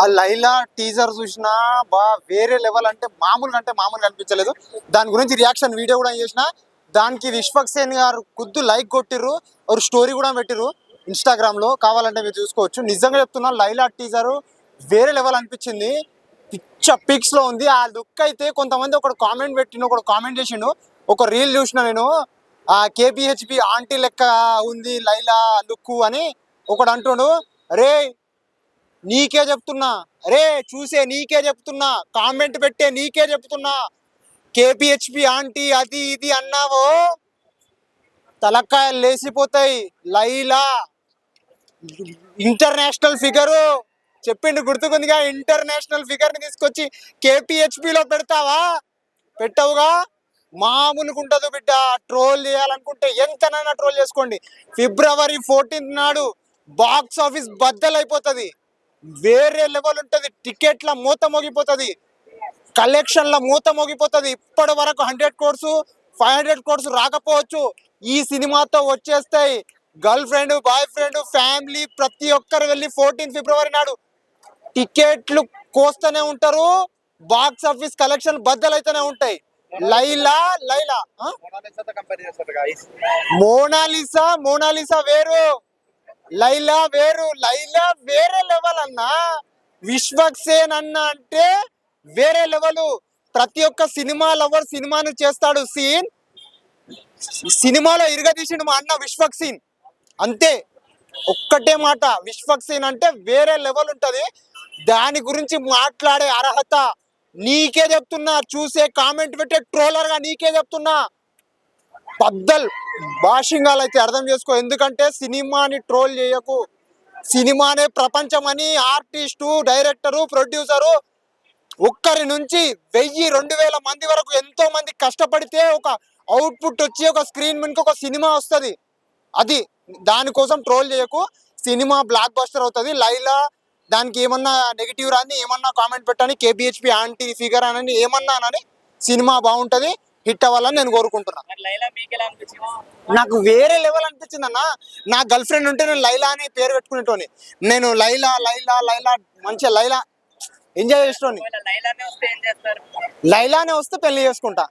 ఆ లైలా టీజర్ చూసినా బా వేరే లెవెల్ అంటే మామూలుగా అంటే మామూలుగా అనిపించలేదు. దాని గురించి రియాక్షన్ వీడియో కూడా చేసిన. దానికి విశ్వక్ సేన్ గారు కుద్దు లైక్ కొట్టిర్రు. ఒక స్టోరీ కూడా పెట్టిర్రు ఇన్స్టాగ్రామ్లో కావాలంటే మీరు చూసుకోవచ్చు. నిజంగా చెప్తున్నా లైలా టీజర్ వేరే లెవెల్ అనిపించింది. పిచ్చ పిక్స్లో ఉంది. ఆ లుక్ అయితే కొంతమంది ఒకడు కామెంట్ పెట్టిన ఒక కామెంట్ చేసిండు. ఒక రీల్ చూసిన నేను. ఆ కేపీహెచ్పి ఆంటీ లెక్క ఉంది లైలా లుక్ అని ఒకడు అంటుండు. రే నీకే చెప్తున్నా. రే చూసే నీకే చెప్తున్నా. కామెంట్ పెట్టే నీకే చెప్తున్నా. కేపీహెచ్పి ఆంటీ అది ఇది అన్నావో? తలకాయలు లేసిపోతాయి. లైలా. International figure. చెప్పిండు గుర్తుకుందిగా ఇంటర్నేషనల్ ఫిగర్ని తీసుకొచ్చి కేపీహెచ్పిలో పెడతావా? పెట్టవుగా? మామూలుగా ఉండదు బిడ్డ. ట్రోల్ చేయాలనుకుంటే ఎంతనైనా ట్రోల్ చేసుకోండి. ఫిబ్రవరి ఫోర్టీన్త్ నాడు బాక్స్ ఆఫీస్ బద్దలైపోతుంది. వేరే లెవెల్ ఉంటుంది. టికెట్ల మూత మోగిపోతుంది. కలెక్షన్ల మూత మోగిపోతుంది. ఇప్పటి వరకు hundred crore five hundred crore రాకపోవచ్చు. ఈ సినిమాతో వచ్చేస్తాయి girl friend boy friend family ప్రతి ఒక్కరు వెళ్ళి ఫోర్టీన్ ఫిబ్రవరి నాడు టికెట్లు కోస్తూనే ఉంటారు. బాక్స్ ఆఫీస్ కలెక్షన్ బద్దలైతేనే ఉంటాయి. లైలా లైలా. మోనాలిసా మోనాలిసా వేరు. లైలా వేరు లైలా వేరే లెవెల్ అన్న. విశ్వక్ సేన్ అన్న అంటే వేరే లెవెల్. ప్రతి ఒక్క సినిమా లవర్ సినిమాను చేస్తాడు సీన్. సినిమాలో ఇరగదీసిండు మా అన్న విశ్వక్ సీన్ అంతే. ఒక్కటే మాట. విశ్వక్ సీన్ అంటే వేరే లెవెల్ ఉంటుంది. దాని గురించి మాట్లాడే అర్హత నీకే చెప్తున్నా. చూసే కామెంట్ పెట్టే ట్రోలర్గా నీకే చెప్తున్నా. పద్దల్ భాషింగాలు అయితే అర్థం చేసుకో. ఎందుకంటే సినిమాని ట్రోల్ చేయకు. సినిమానే ప్రపంచం అని ఆర్టిస్టు డైరెక్టరు ప్రొడ్యూసరు ఒక్కరి నుంచి వెయ్యి రెండు వేల మంది వరకు ఎంతో మంది కష్టపడితే ఒక అవుట్పుట్ వచ్చి ఒక స్క్రీన్ మీదకి ఒక సినిమా వస్తుంది. అది దానికోసం ట్రోల్ చేయకు. సినిమా బ్లాక్ బస్టర్ అవుతుంది. లైలా దానికి ఏమన్నా నెగిటివ్ రాని ఏమన్నా కామెంట్ పెట్టని కేబిహెచ్పి ఆంటీ ఫిగర్ అని ఏమన్నా అని సినిమా బాగుంటుంది. హిట్ అవ్వాలని నేను కోరుకుంటున్నా. నాకు వేరే లెవెల్ అనిపించింది అన్న. నా గర్ల్ ఫ్రెండ్ ఉంటే నేను లైలా అని పేరు పెట్టుకునేటోని. నేను లైలా లైలా లైలా మంచిగా లైలా ఎంజాయ్ చేసేటోని. చేస్తారు? లైలానే వస్తే పెళ్ళి చేసుకుంటా.